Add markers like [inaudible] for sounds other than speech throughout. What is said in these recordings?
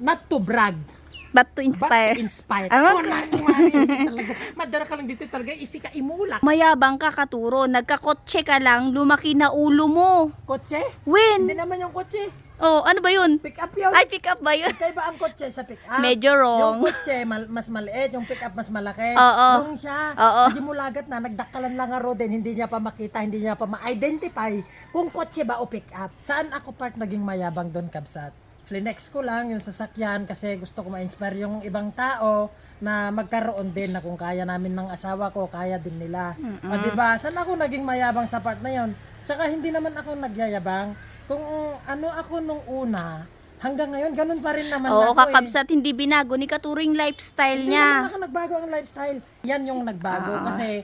not to brag, But to but inspire. to inspire. Ah. Oh, na, kumari, talaga. Madara ka lang dito talaga, isi ka imulak. Mayabang ka katuro, nagkakotse ka lang, lumaki na ulo mo. Kotse? Win! Hindi naman yung kotse. Oh, ano ba yun? Pick up yun. Ay, pick up ba yun? Kaya ba ang kotse sa pick up? Medyo wrong. Yung kotse mal- mas maliit, yung pick up mas malaki. Oo. Wrong siya. Oo. Hindi mo lagat na, nagdakalan lang nga din, hindi niya pa makita, hindi niya pa ma-identify kung kotse ba o pick up. Saan ako part naging mayabang doon, Kabsat? Flinex ko lang yung sasakyan kasi gusto ko ma-inspire yung ibang tao na magkaroon din na kung kaya namin ng asawa ko, kaya din nila. O, di ba? Saan ako naging mayabang sa part na yon? Tsaka hindi naman ako nagyayabang. Kung ano ako nung una, hanggang ngayon, ganun pa rin naman Oo, ako eh. kakabsat, hindi binago ni Katuro yung lifestyle Hindi naman niya. ako nagbago ang lifestyle. Yan yung nagbago. Ah. Kasi,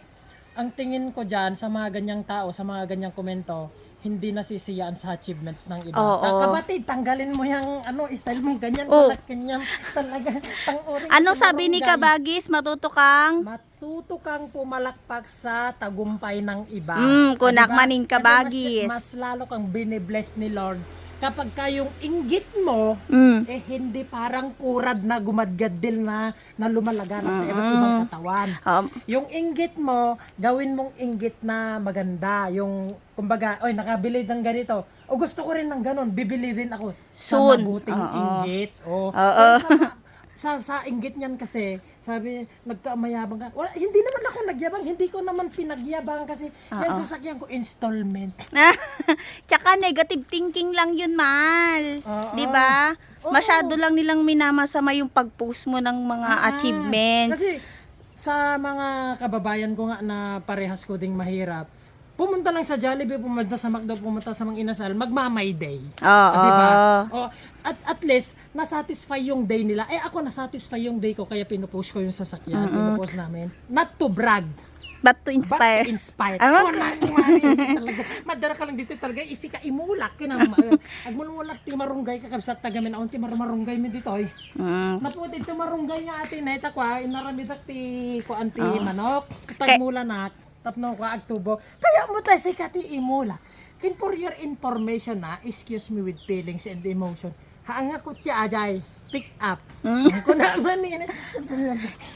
ang tingin ko dyan sa mga ganyang tao, sa mga ganyang komento, hindi nasisiyaan sa achievements ng iba. Oo. Ta- Kapatid, tanggalin mo yung ano, style mong ganyan, Oo. oh. ganyan, [laughs] talaga, pang-uring. Ano sabi ni Kabagis? Matuto kang? Matuto kang pumalakpak sa tagumpay ng iba. Mm, kunak Diba? maning Kasi kabagis. Mas, mas lalo kang binibless ni Lord kapag kayong inggit mo, Mm. eh hindi parang kurad na gumadgadil na na lumalaganap sa iba't ibang katawan. Um, Yung inggit mo, gawin mong inggit na maganda. Yung, kumbaga, oy, nakabili ng ganito. O gusto ko rin ng ganon, bibili rin ako sa Soon. mabuting Oo. inggit. O, Oo. Sa, sa, sa inggit niyan kasi, sabi, nagkamayabang ka. Wala, hindi naman ako nagyabang, hindi ko naman pinagyabang kasi yan Oo. sasakyan ko installment. [laughs] Tsaka negative thinking lang yun, Mal. Oo. 'Di ba? Oo. Masyado lang nilang minamasama yung pag-post mo ng mga Ah, achievements. Kasi sa mga kababayan ko nga na parehas ko ding mahirap, pumunta lang sa Jollibee, pumunta sa McDo, pumunta sa mga inasal, magmamay day. Oo. Ah, di ba? O, at at least nasatisfy yung day nila. Eh ako nasatisfy yung day ko kaya pinupost ko yung sasakyan, pinupost namin. Not to brag, But to but inspire. to inspire. Oh, na, kumari, talaga. Madara ka lang dito talaga, isi ka imulak. Kinam, ag mululak ti marunggay ka kabsat tagamin aon ti marunggay mi dito ay. Mm. Naputi ti marunggay nga ati na ita kwa inaramitak ti ko anti Ah. manok. Tagmula na tapno ko agtubo. Kaya mo ta si kati imula. Kin for your information na, excuse me with feelings and emotion. Haanga ko siya ajay. Pick up. Hmm. Ko naman yun.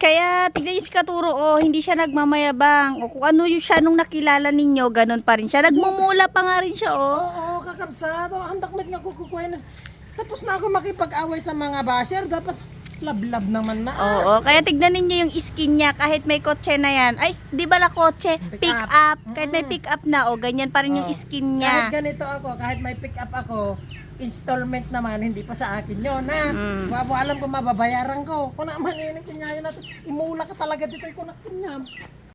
Kaya tignan si Katuro, oh, hindi siya nagmamayabang. O kung ano yung siya nung nakilala ninyo, ganun pa rin siya. Nagmumula pa nga rin siya, oh. Oo, kakabsado. Handak met nga kukukuha na. Tapos na ako makipag-away sa mga basher. Dapat lablab naman na. Oo, kaya tignan ninyo yung skin niya kahit may kotse na yan. Ay, di ba la kotse? Pick Pick up. up. Kahit may pick up na, oh, ganyan pa rin yung Oo. skin Kahit niya. ganito ako, kahit may pick up ako, installment naman, hindi pa sa akin yun, ha? Mm. Wala alam ko mababayaran ko. Kung naman yun, kunyayo natin, imula ka talaga dito, kung na kunyam.